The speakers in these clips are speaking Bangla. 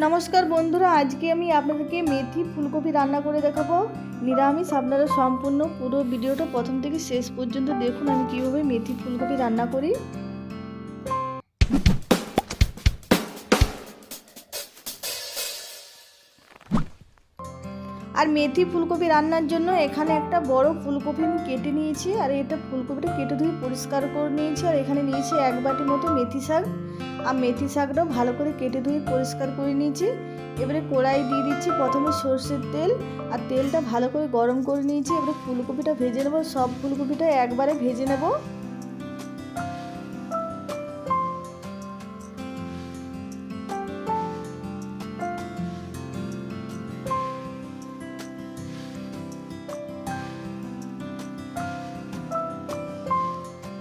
নমস্কার বন্ধুরা, আজকে আমি আপনাদেরকে মেথি ফুলকপি রান্না করে দেখাবো। নিরামিষ আপনারা সম্পূর্ণ পুরো ভিডিওটা প্রথম থেকে শেষ পর্যন্ত দেখুন আমি কীভাবে মেথি ফুলকপি রান্না করি। আর মেথি ফুলকপি রান্নার জন্য এখানে একটা বড় ফুলকপি আমি কেটে নিয়েছি, আর এটা ফুলকপিটা কেটে ধুয়ে পরিষ্কার করে নিয়েছি, আর এখানে নিয়েছি এক বাটি মতো মেথি শাক। আর মেথি শাকটাও ভালো করে কেটে ধুয়ে পরিষ্কার করে নিয়েছি। এবারে কড়াই দিয়ে দিচ্ছি প্রথমে সর্ষের তেল, আর তেলটা ভালো করে গরম করে নিয়েছি। এবারে ফুলকপিটা ভেজে নেব, সব ফুলকপিটা একবারে ভেজে নেব।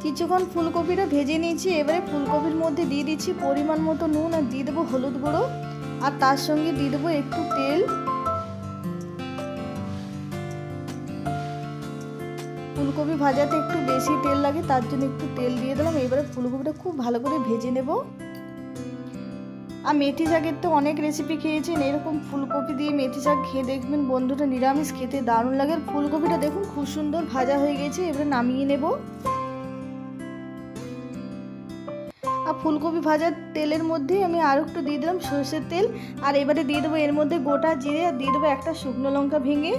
কিছুক্ষণ ফুলকপিটা ভেজে নিয়েছি, এবারে ফুলকপির মধ্যে দিয়ে দিচ্ছি পরিমাণ মতো নুন আর দিয়ে দেবো হলুদ গুঁড়ো। আর তার সঙ্গে দিয়ে দেবো একটু তেল। ফুলকপি ভাজাতে একটু বেশি তেল লাগে, তার জন্য একটু তেল দিয়ে দিলাম। এবারে ফুলকপিটা খুব ভালো করে ভেজে নেব। আর মেথি শাকের তো অনেক রেসিপি খেয়েছেন, এরকম ফুলকপি দিয়ে মেথি শাক খেয়ে দেখবেন বন্ধুটা নিরামিষ খেতে দারুণ লাগে। ফুলকপিটা দেখুন, খুব সুন্দর ভাজা হয়ে গেছে, এবারে নামিয়ে নেব। ফুলকপি ভাজার তেলের মধ্যে আমি আরও একটু দিয়ে দিলাম সর্ষের তেল। আর এবারে দিয়ে দেবো এর মধ্যে গোটা জিরে আর দিয়ে দেবো একটা শুকনো লঙ্কা ভেঙে।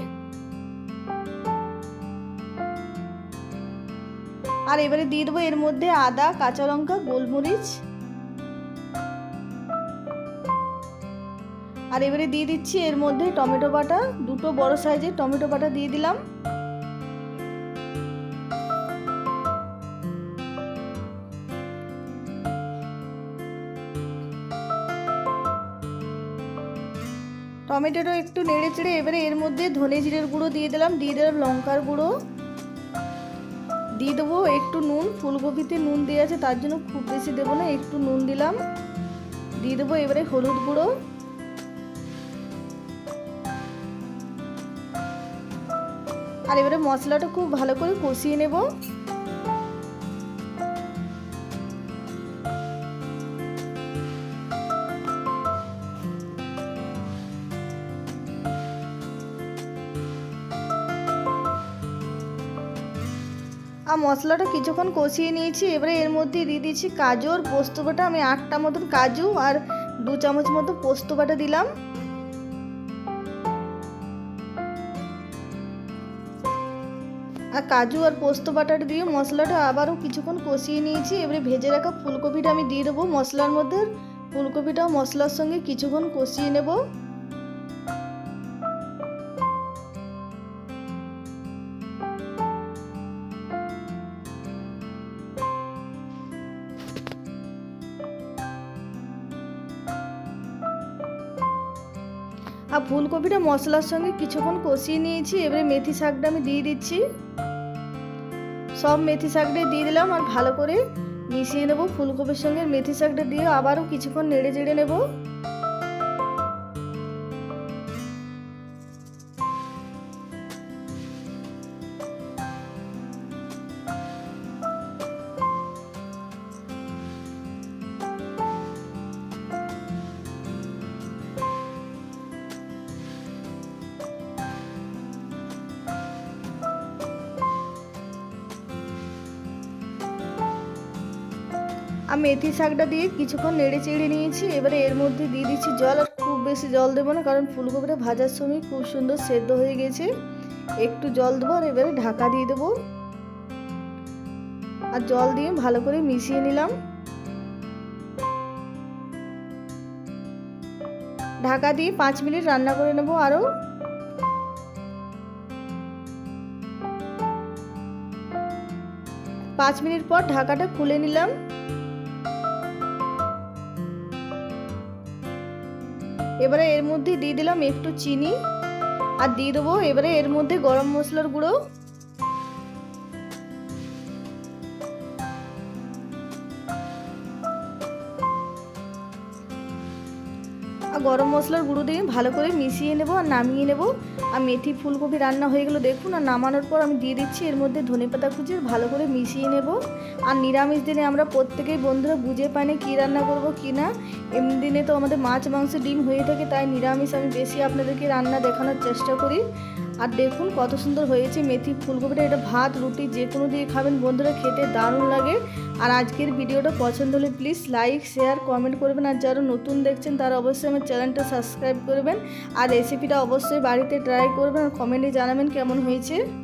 আর এবারে দিয়ে দেবো এর মধ্যে আদা, কাঁচা লঙ্কা, গোলমরিচ। আর এবারে দিয়ে দিচ্ছি এর মধ্যে টমেটো বাটা, দুটো বড় সাইজের টমেটো বাটা দিয়ে দিলাম। টমেটোটা একটু নেড়ে চেড়ে এবারে এর মধ্যে ধনে জিরের গুঁড়ো দিয়ে দিলাম দিয়ে দিলাম লঙ্কার গুঁড়ো। দিয়ে দেবো একটু নুন, ফুলকপিতে নুন দেওয়া আছে, তার জন্য খুব বেশি দেবো না, একটু নুন দিলাম। দিয়ে দেবো এবারে হলুদ গুঁড়ো। আর এবারে মশলাটা খুব ভালো করে কষিয়ে নেব। আর মশলাটা কিছুক্ষণ কষিয়ে নিয়েছি। এবারে এর মধ্যে দিয়ে দিয়েছি কাজু আর পোস্ত বাটা। আমি আটটা মতন কাজু আর দু চামচ মতো পোস্ত বাটা দিলাম। আর কাজু আর পোস্ত বাটাটা দিয়ে মশলাটা আবারও কিছুক্ষণ কষিয়ে নিয়েছি। এবারে ভেজে রাখা ফুলকপিটা আমি দিয়ে দেবো মশলার মধ্যে। ফুলকপিটাও মশলার সঙ্গে কিছুক্ষণ কষিয়ে নেব। আর ফুলকপিটা মশলার সঙ্গে কিছুক্ষণ কষিয়ে নিয়েছি, এবারে মেথি শাকটা আমি দিয়ে দিচ্ছি। সব মেথি শাকটা দিয়ে দিলাম আর ভালো করে মিশিয়ে নেব ফুলকপির সঙ্গে। মেথি শাকটা দিয়ে আবারও কিছুক্ষণ নেড়ে চেড়ে নেব। আমি মেথি শাকটা দিয়ে কিছুক্ষণ নেড়ে চেড়ে নিয়েছি। এবারে এর মধ্যে দিয়ে দিচ্ছি জল আর খুব বেশি জল দেবো না, কারণ ফুলকপিটা ভাজার সময় খুব সুন্দর সেদ্ধ হয়ে গেছে। একটু জল দেবো আর এবারে ঢাকা দিয়ে দেবো। আর জল দিয়ে ভালো করে মিশিয়ে নিলাম। ঢাকা দিয়ে পাঁচ মিনিট রান্না করে নেব আরও। পাঁচ মিনিট পর ঢাকাটা খুলে নিলাম। এবারে এর মধ্যে দিয়ে দিলাম একটু চিনি, আর দিয়ে দেবো এবারে এর মধ্যে গরম মশলার গুঁড়ো। গরম মশলার গুঁড়ো দিয়ে ভালো করে মিশিয়ে নেব আর নামিয়ে নেব। আর মেথি ফুলকপি রান্না হয়ে গেলো, দেখুন, আর নামানোর পর আমি দিয়ে দিচ্ছি এর মধ্যে ধনে পাতা কুচি ভালো করে মিশিয়ে নেব। আর নিরামিষ দিনে আমরা প্রত্যেকেই বন্ধুরা বুঝে পাই না কী রান্না করব, কি না। এমনি দিনে তো আমাদের মাছ, মাংস, ডিম হয়ে থাকে, তাই নিরামিষ আমি বেশি আপনাদেরকে রান্না দেখানোর চেষ্টা করি। আর দেখুন কত সুন্দর হয়েছে মেথি ফুলকপিটা, এটা ভাত, রুটি, যে কোনো দিয়ে খাবেন। বন্ধুরা, খেতে দারুণ লাগে। আর আজকের ভিডিওটা পছন্দ হলে প্লিজ লাইক শেয়ার কমেন্ট করবেন। আর যারা নতুন দেখছেন, তারা অবশ্যই আমার চ্যানেলটা সাবস্ক্রাইব করবেন। আর রেসিপিটা অবশ্যই বাড়িতে ট্রাই করবেন। আর কমেন্টে জানাবেন কেমন হয়েছে।